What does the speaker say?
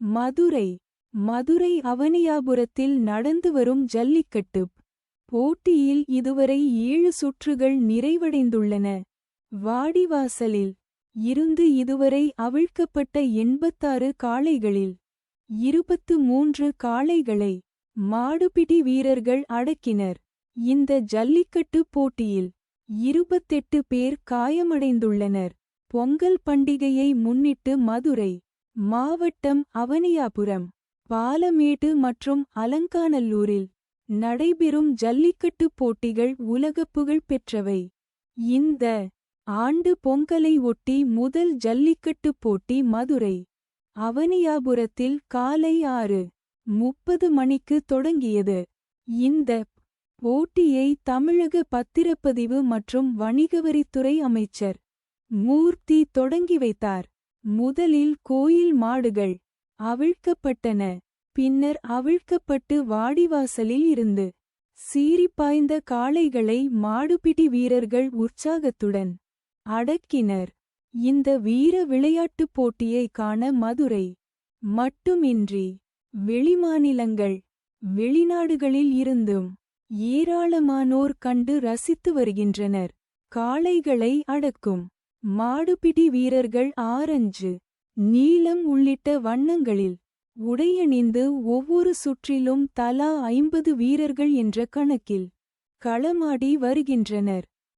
மதுரை. மதுரை அவனியாபுரத்தில் நடந்து வரும் ஜல்லிக்கட்டு. போட்டியில் இதுவரை ஏழு சுற்றுகள் நிறைவடைந்துள்ளன. வாடிவாசலில் இருந்து இதுவரை அவிழ்க்கப்பட்ட எண்பத்தாறு காளைகளில் இருபத்து மூன்று காளைகளை மாடுபிடி வீரர்கள் அடக்கினர். இந்த ஜல்லிக்கட்டு போட்டியில் இருபத்தெட்டு பேர் காயமடைந்துள்ளனர். பொங்கல் பண்டிகையை முன்னிட்டு மதுரை மாவட்டம் அவனியாபுரம் பாலமேடு மற்றும் அலங்காநல்லூரில் நடைபெறும் ஜல்லிக்கட்டு போட்டிகள் உலகப்புகழ் பெற்றவை. இந்த ஆண்டு பொங்கலை ஒட்டி முதல் ஜல்லிக்கட்டு போட்டி மதுரை அவனியாபுரத்தில் காலை ஆறு முப்பது மணிக்கு தொடங்கியது. இந்த போட்டியை தமிழக பத்திரப்பதிவு மற்றும் வணிகவரித்துறை அமைச்சர் மூர்த்தி தொடங்கி வைத்தார். முதலில் கோயில் மாடுகள் அவிழ்க்கப்பட்டன பின்னர் அவிழ்க்கப்பட்டு வாடிவாசலில் இருந்து சீறிப்பாய்ந்த காளைகளை மாடுபிடி வீரர்கள் உற்சாகத்துடன் அடக்கினர். இந்த வீர விளையாட்டுப் போட்டியை காண மதுரை மட்டுமின்றி வெளிமாநிலங்கள் வெளிநாடுகளில் இருந்தும் ஏராளமானோர் கண்டு ரசித்து வருகின்றனர். காளைகளை அடக்கும் மாடுபிடி வீரர்கள் ஆரஞ்சு நீலம் உள்ளிட்ட வண்ணங்களில் உடையணிந்து ஒவ்வொரு சுற்றிலும் தலா ஐம்பது வீரர்கள் என்ற கணக்கில் களமாடி வருகின்றனர்.